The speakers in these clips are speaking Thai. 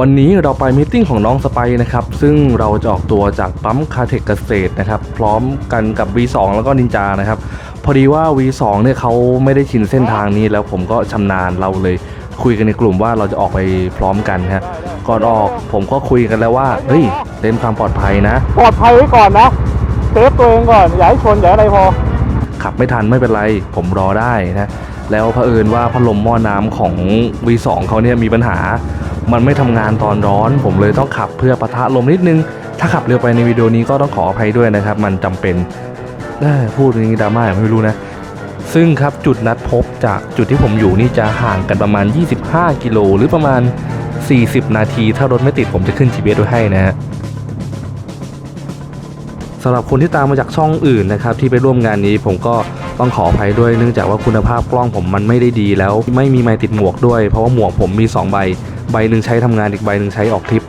วันนี้เราไปมิทติ้งของน้องสไปร์นะครับ ซึ่งเราจะออกตัวจากปั๊มคาเทคเกษตรนะครับ พร้อมกันกับ V2 แล้วก็นินจานะครับ พอดีว่า V2 เนี่ยเขาไม่ได้ชินเส้นทางนี้ แล้วผมก็ชำนาญเราเลยคุยกันในกลุ่มว่าเราจะออกไปพร้อมกันฮะก่อนออกผมก็คุยกันแล้วว่าเฮ้ยเล่นความปลอดภัยนะ ปลอดภัยไว้ก่อนนะเซฟตัวเองก่อนอย่าให้ชนอย่าให้อะไรพอ ขับไม่ทันไม่เป็นไร ผมรอได้นะแล้วเผอิญว่าพัดลมหม้อน้ำของ V2 เขาเนี่ยมีปัญหา มันไม่ทำงานตอนร้อน ผมเลยต้องขับเพื่อปะทะลมนิดนึง ถ้าขับเร็วไปในวิดีโอนี้ก็ต้องขออภัยด้วยนะครับ มันจำเป็นพูดอย่างนี้ดราม่าไม่รู้นะ ซึ่งครับจุดนัดพบจากจุดที่ผมอยู่นี่จะห่างกันประมาณ 25 กิโลหรือประมาณ 40 นาที ถ้ารถไม่ติดผมจะขึ้น GPS ไว้ให้นะฮะ สำหรับคนที่ตามมาจากช่องอื่นนะครับที่ไปร่วมงานนี้ผมก็ต้องขออภัยด้วยเนื่องจากว่าคุณภาพกล้องผมมันไม่ได้ดีแล้ว ไม่มีไมค์ติดหมวกด้วย เพราะว่าหมวกผมมี 2 ใบ ใบหนึ่งใช้ทำงานอีกใบหนึ่งใช้ออกทริป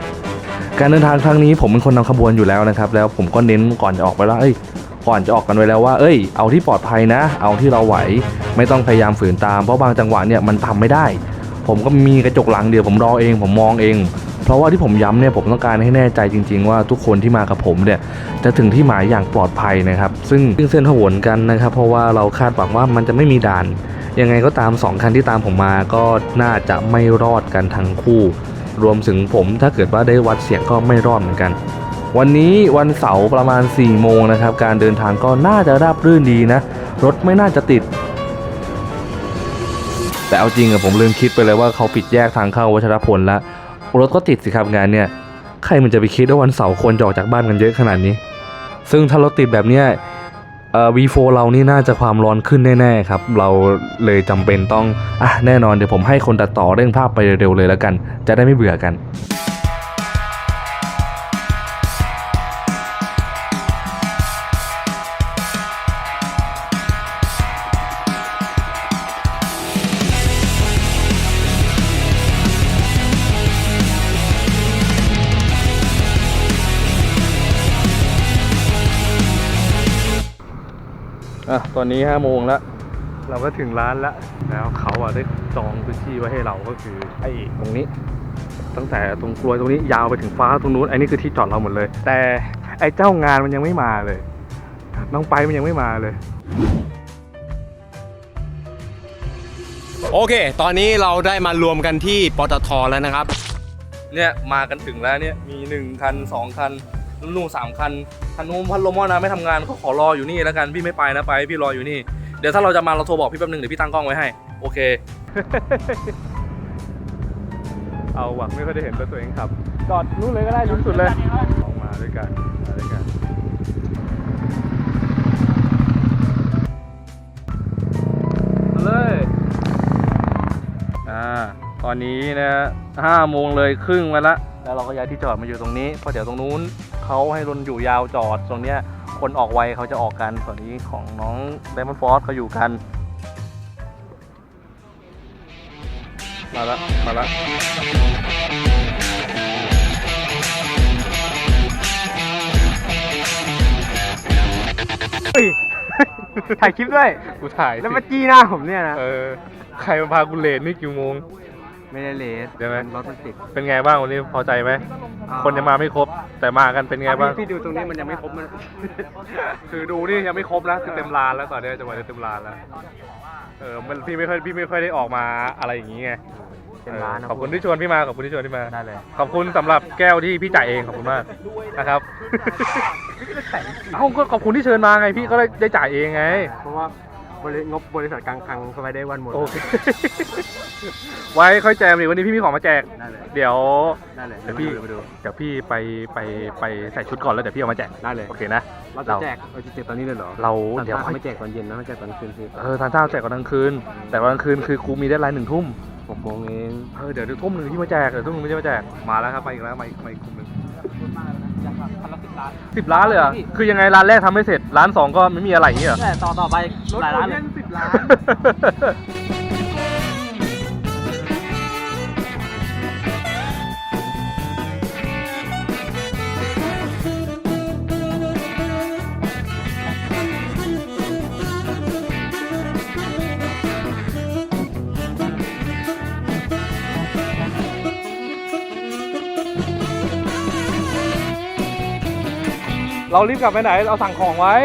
การเดินทางครั้งนี้ผมเป็นคนนำขบวนอยู่แล้วนะครับแล้วผมก็เน้นก่อนจะออกไปว่าเอ้ยก่อนจะออกกันไว้แล้วว่าเอ้ย เอาที่ปลอดภัยนะ เอาที่เราไหว ไม่ต้องพยายามฝืนตามเพราะบางจังหวะเนี่ยมันทำไม่ได้ ผมก็มีกระจกหลังเดียวผมรอเอง ผมมองเอง เพราะว่าที่ผมย้ำเนี่ยผมต้องการให้แน่ใจจริง ๆ ว่าทุกคนที่มากับผมเนี่ยจะถึงที่หมายอย่างปลอดภัยนะครับ ซึ่งซึ่งเส้นถวนกันนะครับ เพราะว่าเราคาดหวังว่ามันจะไม่มีด่าน ยังไงก็ตาม 2 คันที่ตามผมมาก็น่าจะไม่รอดกันทั้งคู่ รวมถึงผมถ้าเกิดว่าได้วัดเสียงก็ไม่รอดเหมือนกันวันนี้วันเสาร์ประมาณ 4 โมงนะครับ การเดินทางก็น่าจะราบรื่นดีนะ รถไม่น่าจะติด แต่เอาจริงอะผมลืมคิดไปเลยว่าเขาปิดแยกทางเข้าวัชรพลแล้ว รถก็ติดสิครับงานเนี่ยใครมันจะไปคิดว่าวันเสาร์คนจะออกจากบ้านกันเยอะขนาดนี้ ซึ่งถ้ารถติดแบบเนี้ยเอ่อ V4 เรานี่น่าจะความร้อนขึ้นแน่ๆครับ เราเลยจำเป็นต้องอะแน่นอนเดี๋ยวผมให้คนตัดต่อเร่งภาพไปเร็วๆเลยแล้วกัน จะได้ไม่เบื่อกัน อะตอนนี้ห้าโมงแล้วเราก็ถึงร้านแล้วแล้วเขาอะได้จองพื้นที่ไว้ให้เราก็คือไอ้ตรงนี้ ตั้งแต่ตรงกลวยตรงนี้ยาวไปถึงฟ้าตรงนู้นไอ้นี่คือที่จอดเราหมดเลย แต่ไอ้เจ้างานมันยังไม่มาเลย น้องไปมันยังไม่มาเลย โอเค ตอนนี้เราได้มารวมกันที่ปตทแล้วนะครับ เนี่ยมากันถึงแล้วเนี่ยมีหนึ่งคันสองคัน นู่นสามคันคันนู้นพัดลมหม้อน้ำไม่ทำงานก็ขอรออยู่นี่แล้วกันพี่ไม่ไปนะไปพี่รออยู่นี่เดี๋ยวถ้าเราจะมาเราโทรบอกพี่แป๊บนึงเดี๋ยวพี่ตั้งกล้องไว้ให้โอเค เอาหวังไม่ค่อยได้เห็นตัวเองขับจอดนู้นเลยก็ได้ลุ้นสุดเลยออกมาด้วยกันมาด้วยกัน ตอนนี้นะห้าโมงเลยครึ่งมาละแล้วเราก็ย้ายที่จอดมาอยู่ตรงนี้เพราะเดี๋ยวตรงนู้นเขาให้รนอยู่ยาวจอดตรงเนี้ยคนออกไวเขาจะออกกันส่วนนี้ของน้องไดมอนด์ฟอสเขาอยู่กัน มาละมาละถ่ายคลิปด้วย กูถ่ายแล้วสิมาจี้หน้าผมเนี่ยนะ เออ ใครมาพากูเลนนี่กี่โมง ไม่ได้เลสใช่ไหมรถมันติดเป็นไงบ้างวันนี้พอใจไหม คนยังมาไม่ครบ แต่มากันเป็นไงบ้าง พี่ดูตรงนี้มันยังไม่ครบมัน คือดูนี่ยังไม่ครบนะคือเต็มลานแล้วตอนนี้จังหวะนี้เต็มลานแล้ว เออมันพี่ไม่ค่อยพี่ไม่ค่อยได้ออกมาอะไรอย่างงี้ไงเป็นร้านเอนะอขอบคุณที่ชวนพี่มาขอบคุณที่ชวนพี่มา ได้เลยขอบคุณสำหรับแก้วที่พี่จ่ายเองขอบคุณมากนะครับ เอ้าก็ขอบคุณที่เชิญมาไงพี่ก็ได้ได้จ่ายเองไง เพราะว่า บริงบบริษัทกลางคลังสบายได้วันหมดโอเคไว้ค่อยแจมดิวันนี้พี่มีของมาแจก ได้เลยเดี๋ยว ได้เลยเดี๋ยวพี่มาดู เดี๋ยวพี่ไปไปไปใส่ชุดก่อนแล้วเดี๋ยวพี่เอามาแจกได้เลย โอเคนะ เราจะแจกเราจะแจกตอนนี้เลยเหรอเราตอนเดี๋ยวเช้าค่อย ไม่แจกตอนเย็นนะไม่แจกตอนคืนสิเออทานข้าวแจกก่อนกลางคืน แต่กลางคืนคือกูมีได้ไลน์หนึ่งทุ่มหกโมงเองเออเดี๋ยวเดี๋ยวทุ่มหนึ่งที่มาแจกเดี๋ยวทุ่มหนึ่งที่มาแจกมาแล้วครับมาอีกแล้วมาอีกมาอีกกลุ่มหนึ่ง สิบล้านเลยเหรอะ คือยังไงร้านแรกทำไม่เสร็จ ร้านสองก็ไม่มีอะไรอย่างเงี้ยเหรอแต่ต่อต่อไปหลายร้านเลยสิบล้าน เรารีบกลับไปไหน เราสั่งของไว้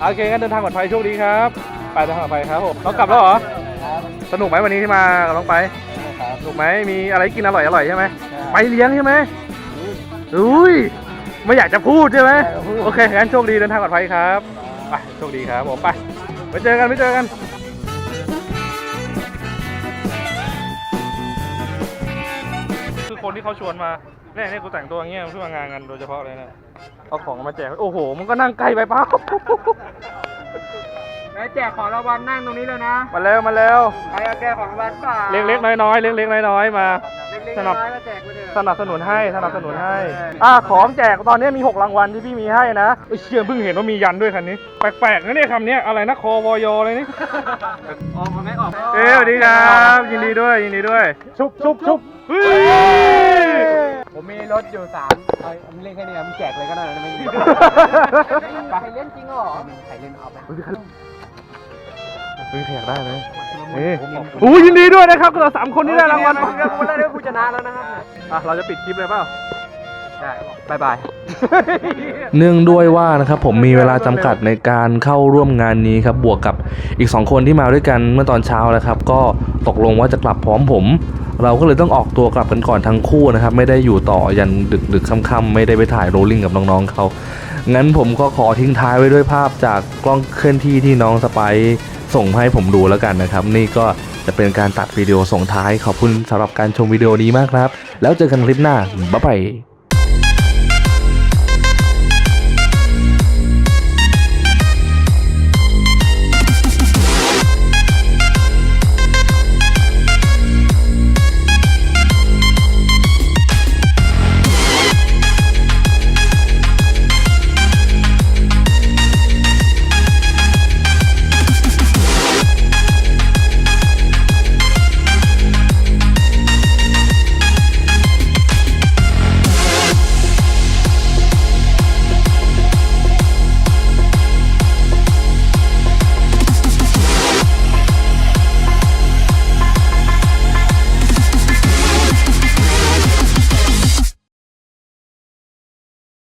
โอเคงั้นเดินทางปลอดภัยโชคดีครับ ไปเดินทางปลอดภัยครับผมเรากลับแล้วเหรอ สนุกไหมวันนี้ที่มากับน้องไปสนุกไหมมีอะไรกินอร่อยอร่อยใช่ไหมไปเลี้ยงใช่ไหมอุ้ย ไม่อยากจะพูดใช่ไหมโอเคงั้นโชคดีเดินทางปลอดภัยครับ ไปโชคดีครับผมไป ไปเจอกันไปเจอกันคือคนที่เขาชวนมา เนี่ยเนี่ยกูแต่งตัวอย่างเงี้ยเพื่อมางานกันโดยเฉพาะเลยเนะเอาของมาแจก โอ้โห มันก็นั่งไกลไปเปล่าแล้วแจกของรางวัลนั่งตรงนี้เลยนะมาแล้วมาแล้วใครเอาแก้ของรางวัลเปล่าเล็กๆน้อยๆเล็กๆน้อยๆมา เล็กๆสนับน้อยๆก็แจกไปเถอะสนับสนุนให้สนับสนุนให้อ่าของแจกตอนนี้มี 6 รางวัลที่พี่มีให้นะเอ้ยเชื่อเพิ่งเห็นว่ามียันด้วยคันนี้ แปลกๆนะเนี่ยคำเนี้ยอะไรนะคอวอยอเลยนี่ ออกมาไหมออกเอ้ยสวัสดีครับ ยินดีด้วยยินดีด้วย ชุบชุบชุบเฮ้ย ผมมีรถอยู่สามเอามึงเล่นแค่นี้มึงแจกเลยก็ได้นะไม่มีใครเล่นจริงเหรอใครเล่นเอาไปเฮ้ยใครอยากได้ไหมเอ้ยโอ้ยยินดีด้วยนะครับเราสามคนที่ได้รางวัล เรื่องคนแรกเรื่องกูชนะแล้วนะครับ อะ เราจะปิดคลิปเลยเปล่า ได้บายบาย เนื่องด้วยว่านะครับผมมีเวลาจำกัดในการเข้าร่วมงานนี้ครับบวกกับอีก 2 คนที่มาด้วยกันเมื่อตอนเช้านะครับ ก็ตกลงว่าจะกลับพร้อมผม เราก็เลยต้องออกตัวกลับกันก่อนทั้งคู่นะครับ ไม่ได้อยู่ต่อยันดึกดึกๆค่ำๆไม่ได้ไปถ่ายโรลลิ่งกับน้องๆเขางั้นผมก็ขอทิ้งท้ายไว้ด้วยภาพจากกล้องเคลื่อนที่ที่น้องสไปซ์ส่งมาให้ผมดูแล้วกันนะครับ นี่ก็จะเป็นการตัดวิดีโอส่งท้ายขอบคุณสำหรับการชมวิดีโอนี้มากครับ แล้วเจอกันคลิปหน้าบ๊ายบาย